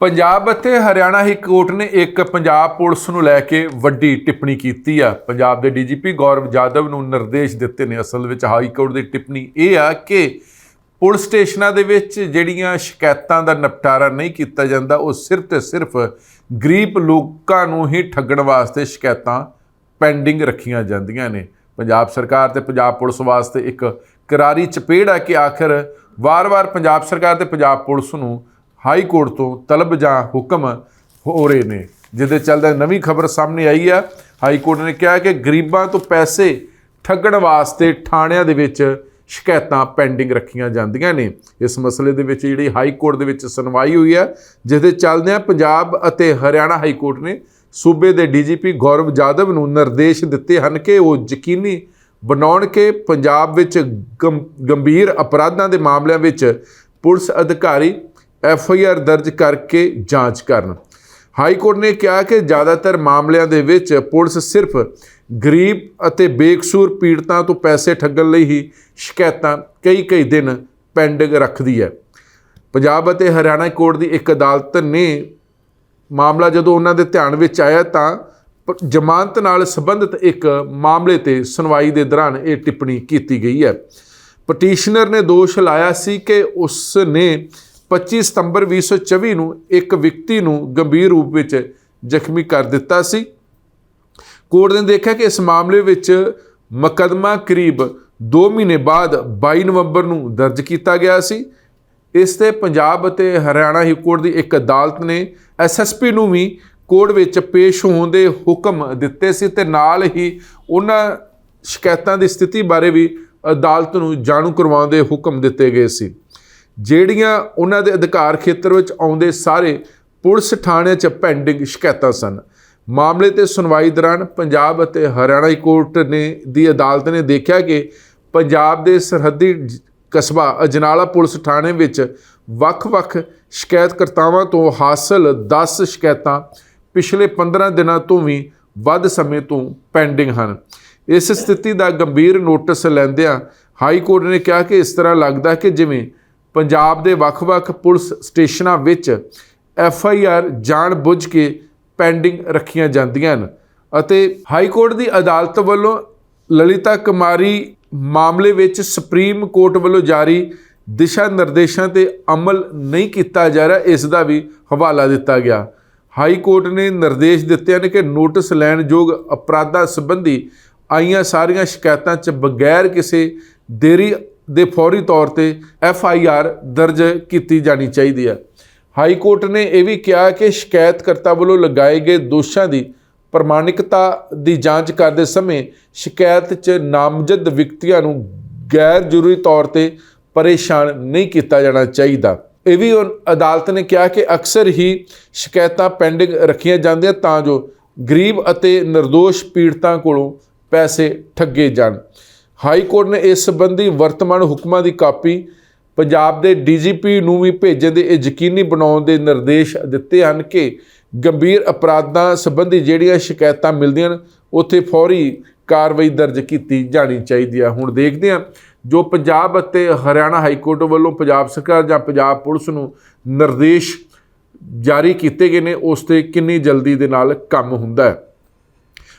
ਪੰਜਾਬ ਅਤੇ Haryana high court ਨੇ ਇੱਕ ਪੰਜਾਬ ਪੁਲਿਸ ਨੂੰ ਲੈ ਕੇ ਵੱਡੀ ਟਿੱਪਣੀ ਕੀਤੀ ਆ। ਪੰਜਾਬ ਦੇ ਡੀਜੀਪੀ ਗੌਰਵ ਜਾਦਵ ਨੂੰ ਨਿਰਦੇਸ਼ ਦਿੱਤੇ ਨੇ। ਅਸਲ ਵਿੱਚ ਹਾਈ ਕੋਰਟ ਦੀ ਟਿੱਪਣੀ ਇਹ ਆ ਕਿ ਪੁਲਿਸ ਸਟੇਸ਼ਨਾਂ ਦੇ ਵਿੱਚ ਜਿਹੜੀਆਂ ਸ਼ਿਕਾਇਤਾਂ ਦਾ ਨਿਪਟਾਰਾ ਨਹੀਂ ਕੀਤਾ ਜਾਂਦਾ, ਉਹ ਸਿਰਫ ਤੇ ਸਿਰਫ ਗਰੀਬ ਲੋਕਾਂ ਨੂੰ ਹੀ ਠੱਗਣ ਵਾਸਤੇ ਸ਼ਿਕਾਇਤਾਂ ਪੈਂਡਿੰਗ ਰੱਖੀਆਂ ਜਾਂਦੀਆਂ ਨੇ। ਪੰਜਾਬ ਸਰਕਾਰ ਤੇ ਪੰਜਾਬ ਪੁਲਿਸ ਵਾਸਤੇ ਇੱਕ ਕਰਾਰੀ ਚਪੇੜ ਆ ਕਿ ਆਖਰ ਵਾਰ-ਵਾਰ ਪੰਜਾਬ ਸਰਕਾਰ ਤੇ ਪੰਜਾਬ ਪੁਲਿਸ ਨੂੰ ਹਾਈ ਕੋਰਟ ਤੋਂ ਤਲਬ ਜਾਂ ਹੁਕਮ ਹੋ ਰਹੇ ਨੇ, ਜਿਹਦੇ ਚੱਲਦਾ ਨਵੀਂ ਖਬਰ ਸਾਹਮਣੇ ਆਈ ਆ। ਹਾਈ ਕੋਰਟ ਨੇ ਕਿਹਾ ਕਿ ਗਰੀਬਾਂ ਤੋਂ ਪੈਸੇ ਠੱਗਣ ਵਾਸਤੇ ਥਾਣਿਆਂ ਦੇ ਵਿੱਚ ਸ਼ਿਕਾਇਤਾਂ ਪੈਂਡਿੰਗ ਰੱਖੀਆਂ ਜਾਂਦੀਆਂ ਨੇ। ਇਸ ਮਸਲੇ ਦੇ ਵਿੱਚ ਜਿਹੜੀ ਹਾਈ ਕੋਰਟ ਦੇ ਵਿੱਚ ਸੁਣਵਾਈ ਹੋਈ ਹੈ ਜਿਹਦੇ ਚੱਲਦਿਆਂ ਪੰਜਾਬ ਅਤੇ ਹਰਿਆਣਾ ਹਾਈ ਕੋਰਟ ਨੇ ਸੂਬੇ ਦੇ ਡੀਜੀਪੀ ਗੌਰਵ ਜਾਦਵ ਨੂੰ ਨਿਰਦੇਸ਼ ਦਿੱਤੇ ਹਨ ਕਿ ਉਹ ਯਕੀਨੀ ਬਣਾਉਣ ਕਿ ਪੰਜਾਬ ਵਿੱਚ ਗੰ- ਗੰਭੀਰ ਅਪਰਾਧਾਂ ਦੇ ਮਾਮਲਿਆਂ ਵਿੱਚ ਪੁਲਿਸ ਅਧਿਕਾਰੀ ਐਫ ਆਈ ਆਰ ਦਰਜ ਕਰਕੇ ਜਾਂਚ ਕਰਨ। ਹਾਈ ਕੋਰਟ ਨੇ ਕਿਹਾ ਕਿ ਜ਼ਿਆਦਾਤਰ ਮਾਮਲਿਆਂ ਦੇ ਵਿੱਚ ਪੁਲਿਸ ਸਿਰਫ ਗਰੀਬ ਅਤੇ ਬੇਕਸੂਰ ਪੀੜਤਾਂ ਤੋਂ ਪੈਸੇ ਠੱਗਣ ਲਈ ਹੀ ਸ਼ਿਕਾਇਤਾਂ ਕਈ ਕਈ ਦਿਨ ਪੈਂਡਿੰਗ ਰੱਖਦੀ ਹੈ। ਪੰਜਾਬ ਅਤੇ ਹਰਿਆਣਾ ਕੋਰਟ ਦੀ ਇੱਕ ਅਦਾਲਤ ਨੇ ਮਾਮਲਾ ਜਦੋਂ ਉਹਨਾਂ ਦੇ ਧਿਆਨ ਵਿੱਚ ਆਇਆ ਤਾਂ ਪ- ਜ਼ਮਾਨਤ ਨਾਲ ਸੰਬੰਧਿਤ ਇੱਕ ਮਾਮਲੇ ਤੇ ਸੁਣਵਾਈ ਦੇ ਦੌਰਾਨ ਇਹ ਟਿੱਪਣੀ ਕੀਤੀ ਗਈ ਹੈ। ਪਟੀਸ਼ਨਰ ਨੇ ਦੋਸ਼ ਲਾਇਆ ਸੀ ਕਿ ਉਸ ਨੇ 25 ਸਤੰਬਰ 2024 ਨੂੰ ਇੱਕ ਵਿਅਕਤੀ ਨੂੰ ਗੰਭੀਰ ਰੂਪ ਵਿੱਚ ਜ਼ਖਮੀ ਕਰ ਦਿੱਤਾ ਸੀ। ਕੋਰਟ ਨੇ ਦੇਖਿਆ ਕਿ ਇਸ ਮਾਮਲੇ ਵਿੱਚ ਮੁਕੱਦਮਾ ਕਰੀਬ 2 ਮਹੀਨੇ ਬਾਅਦ 22 ਨਵੰਬਰ ਨੂੰ ਦਰਜ ਕੀਤਾ ਗਿਆ ਸੀ। ਇਸ ਤੇ ਪੰਜਾਬ ਅਤੇ ਹਰਿਆਣਾ ਹਾਈ ਕੋਰਟ ਦੀ ਇੱਕ ਅਦਾਲਤ ਨੇ ਐਸਐਸਪੀ ਨੂੰ ਵੀ ਕੋਰਟ ਵਿੱਚ ਪੇਸ਼ ਹੋਣ ਦੇ ਹੁਕਮ ਦਿੱਤੇ ਸੀ ਤੇ ਨਾਲ ਹੀ ਉਹਨਾਂ ਸ਼ਿਕਾਇਤਾਂ ਦੀ ਸਥਿਤੀ ਬਾਰੇ ਵੀ ਅਦਾਲਤ ਨੂੰ ਜਾਣੂ ਕਰਵਾਉਣ ਦੇ ਹੁਕਮ ਦਿੱਤੇ ਗਏ ਸੀ। ਜਿਹੜੀਆਂ ਉਹਨਾਂ ਦੇ ਅਧਿਕਾਰ ਖੇਤਰ ਵਿੱਚ ਆਉਂਦੇ ਸਾਰੇ ਪੁਲਿਸ ਥਾਣਿਆਂ 'ਚ ਪੈਂਡਿੰਗ ਸ਼ਿਕਾਇਤਾਂ ਸਨ। ਮਾਮਲੇ ਤੇ ਸੁਣਵਾਈ ਦੌਰਾਨ ਪੰਜਾਬ ਅਤੇ ਹਰਿਆਣਾ ਕੋਰਟ ਨੇ ਦੀ ਅਦਾਲਤ ਨੇ ਦੇਖਿਆ ਕਿ ਪੰਜਾਬ ਦੇ ਸਰਹੱਦੀ ਕਸਬਾ ਅਜਨਾਲਾ ਪੁਲਿਸ ਥਾਣੇ ਵਿੱਚ ਵੱਖ-ਵੱਖ ਸ਼ਿਕਾਇਤਕਰਤਾਵਾਂ ਤੋਂ ਹਾਸਲ 10 ਸ਼ਿਕਾਇਤਾਂ ਪਿਛਲੇ 15 ਦਿਨਾਂ ਤੋਂ ਵੀ ਵੱਧ ਸਮੇਂ ਤੋਂ ਪੈਂਡਿੰਗ ਹਨ। ਇਸ ਸਥਿਤੀ ਦਾ ਗੰਭੀਰ ਨੋਟਿਸ ਲੈਂਦਿਆਂ ਹਾਈ ਕੋਰਟ ਨੇ ਕਿਹਾ ਕਿ ਇਸ ਤਰ੍ਹਾਂ ਲੱਗਦਾ ਕਿ ਜਿਵੇਂ ਪੰਜਾਬ ਦੇ ਵੱਖ-ਵੱਖ ਪੁਲਿਸ ਸਟੇਸ਼ਨਾਂ ਵਿੱਚ ਐਫ ਆਈ ਆਰ ਜਾਣ ਬੁੱਝ ਕੇ ਪੈਂਡਿੰਗ ਰੱਖੀਆਂ ਜਾਂਦੀਆਂ ਹਨ ਅਤੇ ਹਾਈ ਕੋਰਟ ਦੀ ਅਦਾਲਤ ਵੱਲੋਂ ਲਲਿਤਾ ਕੁਮਾਰੀ ਮਾਮਲੇ ਵਿੱਚ ਸੁਪਰੀਮ ਕੋਰਟ ਵੱਲੋਂ ਜਾਰੀ ਦਿਸ਼ਾ ਨਿਰਦੇਸ਼ਾਂ ਤੇ ਅਮਲ ਨਹੀਂ ਕੀਤਾ ਜਾ ਰਿਹਾ, ਇਸ ਦਾ ਵੀ ਹਵਾਲਾ ਦਿੱਤਾ ਗਿਆ। ਹਾਈ ਕੋਰਟ ਨੇ ਨਿਰਦੇਸ਼ ਦਿੱਤੇ ਹਨ ਕਿ ਨੋਟਿਸ ਲੈਣ ਯੋਗ ਅਪਰਾਧਾਂ ਸੰਬੰਧੀ ਆਈਆਂ ਸਾਰੀਆਂ ਸ਼ਿਕਾਇਤਾਂ 'ਚ ਬਗੈਰ ਕਿਸੇ ਦੇਰੀ ਦੇ ਫੌਰੀ ਤੌਰ ਤੇ ਐਫ ਆਈ ਆਰ ਦਰਜ ਕੀਤੀ ਜਾਣੀ ਚਾਹੀਦੀ ਹੈ। ਹਾਈ ਕੋਰਟ ਨੇ ਇਹ ਵੀ ਕਿਹਾ ਕਿ ਸ਼ਿਕਾਇਤਕਰਤਾ ਵੱਲੋਂ ਲਗਾਏ ਗਏ ਦੋਸ਼ਾਂ ਦੀ ਪ੍ਰਮਾਣਿਕਤਾ ਦੀ ਜਾਂਚ ਕਰਦੇ ਸਮੇਂ ਸ਼ਿਕਾਇਤ 'ਚ ਨਾਮਜ਼ਦ ਵਿਅਕਤੀਆਂ ਨੂੰ ਗੈਰ ਜ਼ਰੂਰੀ ਤੌਰ ਤੇ ਪਰੇਸ਼ਾਨ ਨਹੀਂ ਕੀਤਾ ਜਾਣਾ ਚਾਹੀਦਾ। ਇਹ ਵੀ ਉਹ ਅਦਾਲਤ ਨੇ ਕਿਹਾ ਕਿ ਅਕਸਰ ਹੀ ਸ਼ਿਕਾਇਤਾਂ ਪੈਂਡਿੰਗ ਰੱਖੀਆਂ ਜਾਂਦੀਆਂ ਤਾਂ ਜੋ ਗਰੀਬ ਅਤੇ ਨਿਰਦੋਸ਼ ਪੀੜਤਾਂ ਕੋਲੋਂ ਪੈਸੇ ਠੱਗੇ ਜਾਣ। ਹਾਈ ਕੋਰਟ ਨੇ ਇਸ ਸੰਬੰਧੀ ਵਰਤਮਾਨ ਹੁਕਮਾਂ ਦੀ ਕਾਪੀ ਪੰਜਾਬ ਦੇ ਡੀਜੀਪੀ ਨੂੰ ਵੀ ਭੇਜਣ ਦੇ ਇਹ ਯਕੀਨੀ ਬਣਾਉਣ ਦੇ ਨਿਰਦੇਸ਼ ਦਿੱਤੇ ਹਨ ਕਿ ਗੰਭੀਰ ਅਪਰਾਧਾਂ ਸੰਬੰਧੀ ਜਿਹੜੀਆਂ ਸ਼ਿਕਾਇਤਾਂ ਮਿਲਦੀਆਂ ਹਨ ਉੱਥੇ ਫੌਰੀ ਕਾਰਵਾਈ ਦਰਜ ਕੀਤੀ ਜਾਣੀ ਚਾਹੀਦੀ ਹੈ। ਹੁਣ ਦੇਖਦੇ ਹਾਂ ਜੋ ਪੰਜਾਬ ਅਤੇ ਹਰਿਆਣਾ ਹਾਈ ਕੋਰਟ ਵੱਲੋਂ ਪੰਜਾਬ ਸਰਕਾਰ ਜਾਂ ਪੰਜਾਬ ਪੁਲਿਸ ਨੂੰ ਨਿਰਦੇਸ਼ ਜਾਰੀ ਕੀਤੇ ਗਏ ਨੇ, ਉਸ ਤੇ ਕਿੰਨੀ ਜਲਦੀ ਦੇ ਨਾਲ ਕੰਮ ਹੁੰਦਾ ਹੈ।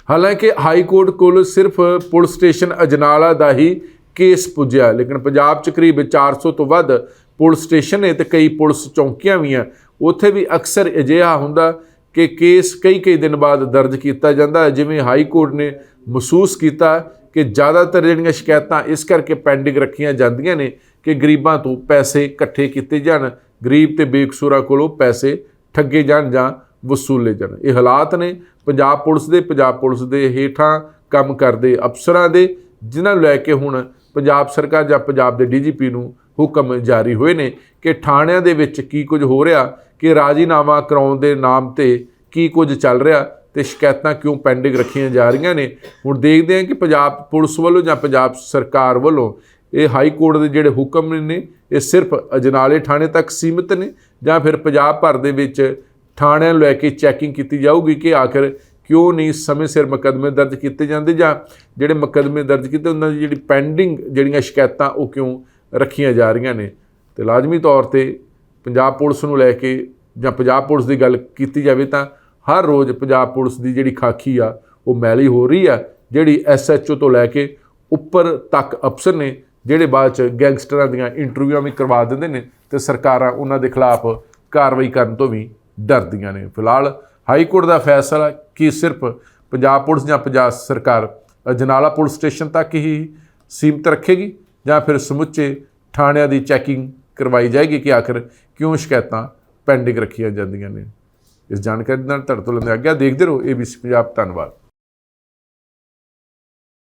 ਹਾਲਾਂਕਿ ਹਾਈ ਕੋਰਟ ਕੋਲ ਸਿਰਫ ਪੁਲਿਸ ਸਟੇਸ਼ਨ ਅਜਨਾਲਾ ਦਾ ਹੀ ਕੇਸ ਪੁੱਜਿਆ, ਲੇਕਿਨ ਪੰਜਾਬ 'ਚ ਕਰੀਬ 400 ਤੋਂ ਵੱਧ ਪੁਲਿਸ ਸਟੇਸ਼ਨ ਨੇ ਤੇ ਕਈ ਪੁਲਿਸ ਚੌਂਕੀਆਂ ਵੀ ਆ। ਉੱਥੇ ਵੀ ਅਕਸਰ ਅਜਿਹਾ ਹੁੰਦਾ ਕਿ ਕੇਸ ਕਈ ਕਈ ਦਿਨ ਬਾਅਦ ਦਰਜ ਕੀਤਾ ਜਾਂਦਾ ਜਿਵੇਂ ਹਾਈ ਕੋਰਟ ਨੇ ਮਹਿਸੂਸ ਕੀਤਾ ਕਿ ਜ਼ਿਆਦਾਤਰ ਜਿਹੜੀਆਂ ਸ਼ਿਕਾਇਤਾਂ ਇਸ ਕਰਕੇ ਪੈਂਡਿੰਗ ਰੱਖੀਆਂ ਜਾਂਦੀਆਂ ਨੇ ਕਿ ਗਰੀਬਾਂ ਤੋਂ ਪੈਸੇ ਇਕੱਠੇ ਕੀਤੇ ਜਾਣ, ਗਰੀਬ ਤੇ ਬੇਕਸੂਰਾਂ ਕੋਲੋਂ ਪੈਸੇ ਠੱਗੇ ਜਾਣ ਜਾਂ ਵਸੂਲੇ ਜਾਣ। ਇਹ ਹਾਲਾਤ ਨੇ ਪੰਜਾਬ ਪੁਲਿਸ ਦੇ, ਪੰਜਾਬ ਪੁਲਿਸ ਦੇ ਹੇਠਾਂ ਕੰਮ ਕਰਦੇ ਅਫਸਰਾਂ ਦੇ, ਜਿਨ੍ਹਾਂ ਨੂੰ ਲੈ ਕੇ ਹੁਣ ਪੰਜਾਬ ਸਰਕਾਰ ਜਾਂ ਪੰਜਾਬ ਦੇ ਡੀਜੀਪੀ ਨੂੰ ਹੁਕਮ ਜਾਰੀ ਹੋਏ ਨੇ ਕਿ ਥਾਣਿਆਂ ਦੇ ਵਿੱਚ ਕੀ ਕੁਝ ਹੋ ਰਿਹਾ, ਕਿ ਰਾਜੀਨਾਮਾ ਕਰਾਉਣ ਦੇ ਨਾਮ ਤੇ ਕੀ ਕੁਝ ਚੱਲ ਰਿਹਾ ਤੇ ਸ਼ਿਕਾਇਤਾਂ ਕਿਉਂ ਪੈਂਡਿੰਗ ਰੱਖੀਆਂ ਜਾ ਰਹੀਆਂ ਨੇ। ਹੁਣ ਦੇਖਦੇ ਹਾਂ ਕਿ ਪੰਜਾਬ ਪੁਲਿਸ ਵੱਲੋਂ ਜਾਂ ਪੰਜਾਬ ਸਰਕਾਰ ਵੱਲੋਂ ਇਹ ਹਾਈ ਕੋਰਟ ਦੇ ਜਿਹੜੇ ਹੁਕਮ ਨੇ, ਇਹ ਸਿਰਫ ਅਜਨਾਲੇ ਥਾਣੇ ਤੱਕ ਸੀਮਿਤ ਨੇ ਜਾਂ ਫਿਰ ਪੰਜਾਬ ਭਰ ਦੇ ਵਿੱਚ ਥਾਣਿਆਂ ਨੂੰ ਲੈ ਕੇ ਚੈਕਿੰਗ ਕੀਤੀ ਜਾਊਗੀ ਕਿ ਆਖਰ ਕਿਉਂ ਨਹੀਂ ਸਮੇਂ ਸਿਰ ਮੁਕੱਦਮੇ ਦਰਜ ਕੀਤੇ ਜਾਂਦੇ ਜਾਂ ਜਿਹੜੇ ਮੁਕੱਦਮੇ ਦਰਜ ਕੀਤੇ ਉਹਨਾਂ ਦੀ ਜਿਹੜੀ ਪੈਂਡਿੰਗ ਜਿਹੜੀਆਂ ਸ਼ਿਕਾਇਤਾਂ ਉਹ ਕਿਉਂ ਰੱਖੀਆਂ ਜਾ ਰਹੀਆਂ ਨੇ। ਤੇ ਲਾਜ਼ਮੀ ਤੌਰ ਤੇ ਪੰਜਾਬ ਪੁਲਿਸ ਨੂੰ ਲੈ ਕੇ ਜਾਂ ਪੰਜਾਬ ਪੁਲਿਸ ਦੀ ਗੱਲ ਕੀਤੀ ਜਾਵੇ ਤਾਂ ਹਰ ਰੋਜ਼ ਪੰਜਾਬ ਪੁਲਿਸ ਦੀ ਜਿਹੜੀ ਖਾਕੀ ਆ, ਉਹ ਮੈਲੀ ਹੋ ਰਹੀ ਆ, ਜਿਹੜੀ ਐਸਐਚਓ ਤੋਂ ਲੈ ਕੇ ਉੱਪਰ ਤੱਕ ਅਫਸਰ ਨੇ, ਜਿਹੜੇ ਬਾਅਦ ਚ ਗੈਂਗਸਟਰਾਂ ਦੀਆਂ ਇੰਟਰਵਿਊਆਂ ਵੀ ਕਰਵਾ ਦਿੰਦੇ ਨੇ ਤੇ ਸਰਕਾਰਾਂ ਉਹਨਾਂ ਦੇ ਖਿਲਾਫ ਕਾਰਵਾਈ ਕਰਨ ਤੋਂ ਵੀ ਡਰਦੀਆਂ ਨੇ। ਫਿਲਹਾਲ ਹਾਈ ਕੋਰਟ ਦਾ ਫੈਸਲਾ ਕਿ ਸਿਰਫ ਪੰਜਾਬ ਪੁਲਿਸ ਜਾਂ ਪੰਜਾਬ ਸਰਕਾਰ ਅਜਨਾਲਾ ਪੁਲਿਸ ਸਟੇਸ਼ਨ ਤੱਕ ਹੀ ਸੀਮਤ ਰੱਖੇਗੀ ਜਾਂ ਫਿਰ ਸਮੁੱਚੇ ਥਾਣਿਆਂ ਦੀ ਚੈਕਿੰਗ ਕਰਵਾਈ ਜਾਏਗੀ ਕਿ ਆਖਰ ਕਿਉਂ ਸ਼ਿਕਾਇਤਾਂ ਪੈਂਡਿੰਗ ਰੱਖੀਆਂ ਜਾਂਦੀਆਂ ਨੇ। ਇਸ ਜਾਣਕਾਰੀ ਨਾਲ ਤੁਹਾਡੇ ਤੋਂ ਲੈਂਦੇ ਅੱਗੇ। ਦੇਖਦੇ ਰਹੋ ABC ਪੰਜਾਬ। ਧੰਨਵਾਦ।